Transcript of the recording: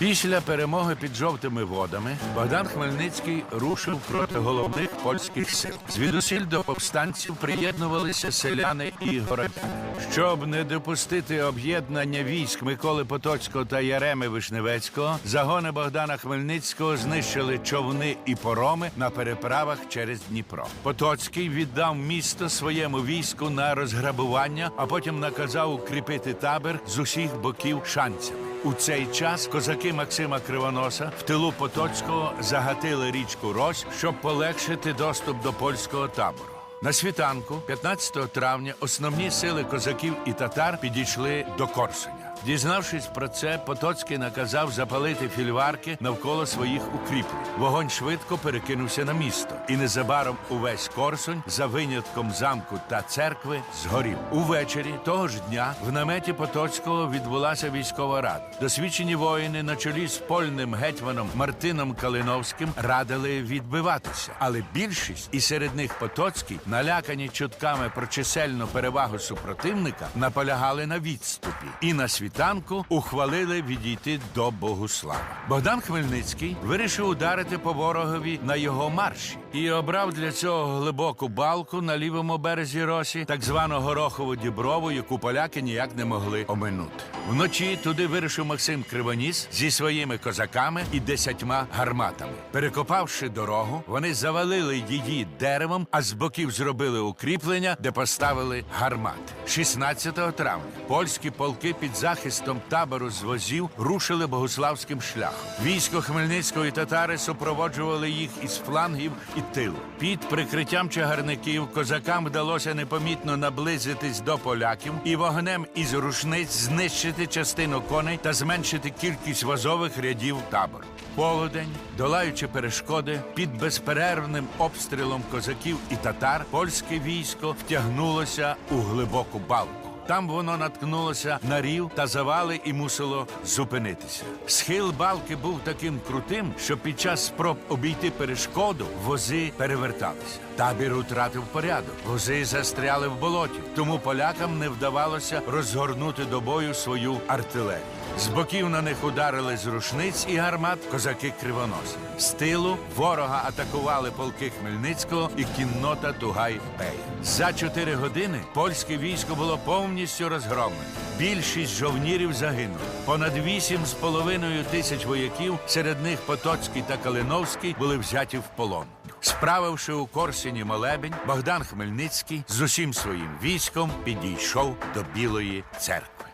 Після перемоги під жовтими водами Богдан Хмельницький рушив проти головних польських сил. Звідусіль до повстанців приєднувалися селяни і городяни. Щоб не допустити об'єднання військ Миколи Потоцького та Яреми Вишневецького, загони Богдана Хмельницького знищили човни і пороми на переправах через Дніпро. Потоцький віддав місто своєму війську на розграбування, а потім наказав укріпити табір з усіх боків шанцями. У цей час козаки Максима Кривоноса в тилу Потоцького загатили річку Рось, щоб полегшити доступ до польського табору. На світанку, 15 травня, основні сили козаків і татар підійшли до Корсуня. Дізнавшись про це, Потоцький наказав запалити фільварки навколо своїх укріплень. Вогонь швидко перекинувся на місто, і незабаром увесь Корсунь, за винятком замку та церкви, згорів. Увечері того ж дня в наметі Потоцького відбулася військова рада. Досвідчені воїни на чолі з польним гетьманом Мартином Калиновським радили відбиватися, але більшість, і серед них Потоцький, налякані чутками про чисельну перевагу супротивника, наполягали на відступі і на світанку ухвалили відійти до Богуслава. Богдан Хмельницький вирішив ударити по ворогові на його марші і обрав для цього глибоку балку на лівому березі Росі, так звану горохову діброву, яку поляки ніяк не могли оминути. Вночі туди вирушив Максим Кривоніс зі своїми козаками і десятьма гарматами. Перекопавши дорогу, вони завалили її деревом, а з боків зробили укріплення, де поставили гармати. 16 травня польські полки під захистом табору з возів рушили богославським шляхом. Військо Хмельницького і татари супроводжували їх із флангів тилу. Під прикриттям чагарників козакам вдалося непомітно наблизитись до поляків і вогнем із рушниць знищити частину коней та зменшити кількість вазових рядів табору. Полудень, долаючи перешкоди, під безперервним обстрілом козаків і татар, польське військо втягнулося у глибоку балку. Там воно наткнулося на рів та завали і мусило зупинитися. Схил балки був таким крутим, що під час спроб обійти перешкоду вози переверталися. Табір утратив порядок. Вози застряли в болоті, тому полякам не вдавалося розгорнути до бою свою артилерію. З боків на них ударили з рушниць і гармат козаки кривоноси. З тилу ворога атакували полки Хмельницького і кіннота Тугай Бея. За чотири години польське військо було повністю розгромлене. Більшість жовнірів загинули. Понад вісім з половиною тисяч вояків, серед них Потоцький та Калиновський, були взяті в полон. Справивши у Корсіні молебень, Богдан Хмельницький з усім своїм військом підійшов до Білої церкви.